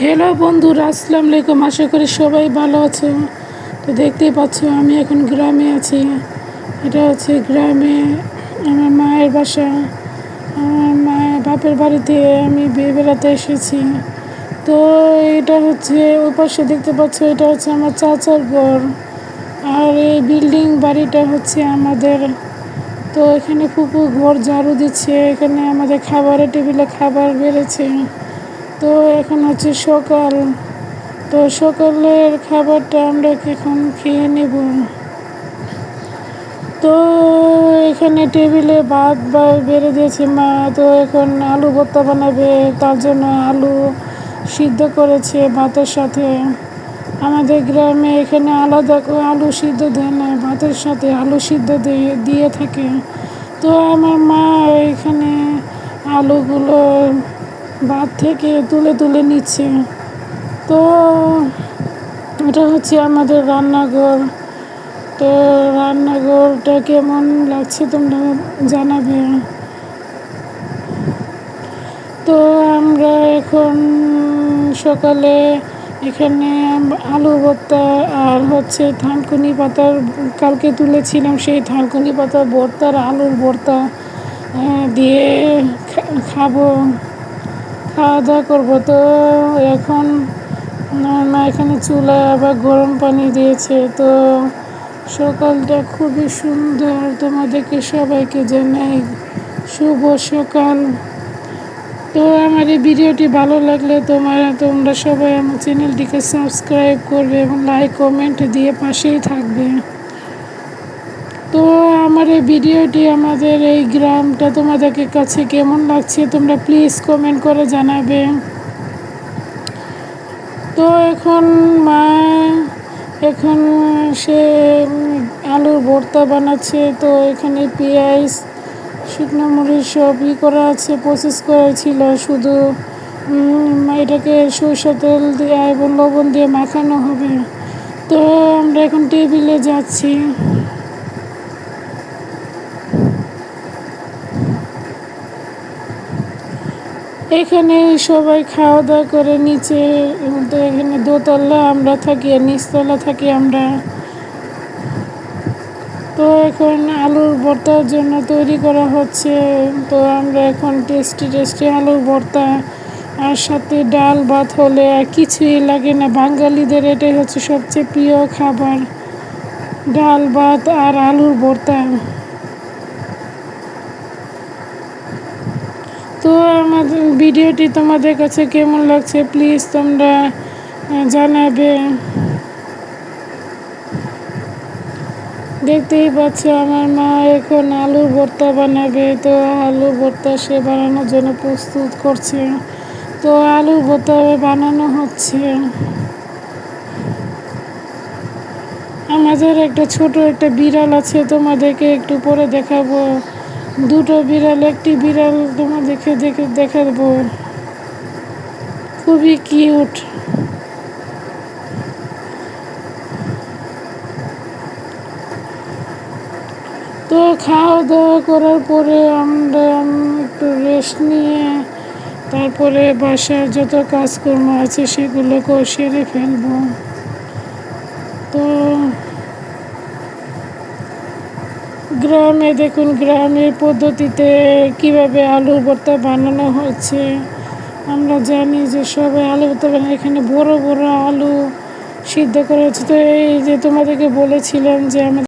Hello বন্ধুরা, আসসালামু আলাইকুম। আশা করি সবাই ভালো আছে। তো দেখতেই পাচ্ছ, আমি এখন গ্রামে আছি। এটা হচ্ছে গ্রামে আমার মায়ের বাসা। আমার মায়ের বাপের বাড়িতে আমি বিয়ে বেড়াতে এসেছি। তো এটা হচ্ছে, ওই পাশে দেখতে পাচ্ছ, এটা হচ্ছে আমার চাচার ঘর। আর এই বিল্ডিং বাড়িটা হচ্ছে আমাদের। তো এখানে ফুপু ঘর ঝাড়ু দিচ্ছে, এখানে আমাদের খাবারের টেবিলে খাবার বেড়েছে। তো এখন হচ্ছে সকাল। তো সকালের খাবারটা আমরা এখন খেয়ে নেব। তো এখানে টেবিলে ভাত বা বেড়ে দিয়েছে মা। তো এখন আলু ভর্তা বানাবে। তার জন্য আলু সিদ্ধ করেছে ভাতের সাথে। আমাদের গ্রামে এখানে আলাদা করে আলু সিদ্ধ দেয় না। ভাতের সাথে আলু সিদ্ধ দিয়ে দিয়ে থাকে। তো আমার মা এখানে আলুগুলো ভাত থেকে তুলে তুলে নিচ্ছে। তো, এটা হচ্ছে আমাদের রান্নাঘর। তো, রান্নাঘরটা কেমন লাগছে তোমরা জানাবে? তো, আমরা এখন সকালে এখানে আলু ভর্তা আর হচ্ছে থানকুনি পাতার কালকে তুলেছিলাম সেই থানকুনি পাতা ভর্তার আলুর ভর্তা দিয়ে খাব। খাওয়া দাওয়া করব। তো এখন মা এখানে চুলায় আবার গরম পানি দিয়েছে। তো সকালটা খুবই সুন্দর। তোমাদেরকে সবাইকে জানাই শুভ সকাল। তো আমার এই ভিডিওটি ভালো লাগলে তোমার, তোমরা সবাই আমার চ্যানেলটিকে সাবস্ক্রাইব করবে এবং লাইক কমেন্ট দিয়ে পাশেই থাকবে। তো আমার এই ভিডিওটি আমাদের এই গ্রামটা তোমাদেরকে কাছে কেমন লাগছে তোমরা প্লিজ কমেন্ট করে জানাবে। তো এখন মা, এখন সে আলুর ভর্তা বানাচ্ছে, তো এখানে পেঁয়াজ, শুকনো মরিচ সব ই করা আছে প্রসেস করা ছিল। শুধু এটাকে সরষে তেল দিয়ে এবং লবণ দিয়ে মাখানো হবে। তো আমরা এখন টেবিলে যাচ্ছি। এখানে সবাই খাওয়া দাওয়া করে নিচে এখানে দোতলা, আমরা থাকি আর নিচতলা থাকি আমরা। তো এখন আলুর ভর্তার জন্য তৈরি করা হচ্ছে। তো আমরা এখন টেস্টি টেস্টি আলুর ভর্তা আর সাথে ডাল, ভাত হলে আর কিছুই লাগে না। বাঙালিদের এটাই হচ্ছে সবচেয়ে প্রিয় খাবার। ডাল, ভাত আর আলুর ভর্তা। তো আমার ভিডিওটি তোমাদের কাছে কেমন লাগছে? প্লিজ তোমরা জানাবে। দেখতেই পাচ্ছ আমার মা এখন আলুর ভর্তা বানাবে। তো আলু ভর্তা সে বানানোর জন্য প্রস্তুত করছে। তো আলু ভর্তা বানানো হচ্ছে। আমাদের একটা ছোট একটা বিড়াল আছে, তোমাদেরকে একটু পরে দেখাবো। দুটো বিড়াল, একটি বিড়াল তোমাদেরকে দেখে দেখে দেখাবো খুবই কিউট তো খাওয়া দাওয়া করার পরে আমরা একটু রেস্ট নিয়ে তারপরে বাসার যত কাজকর্ম আছে সেগুলোকেও সেরে ফেলব তো গ্রামে দেখুন, গ্রামের পদ্ধতিতে কীভাবে আলু ভর্তা বানানো হয়েছে। আমরা জানি যে সবাই আলু ভর্তা বানায়, এখানে বড় বড় আলু সিদ্ধ করা হচ্ছে তো এই যে তোমাদেরকে বলেছিলাম যে আমাদের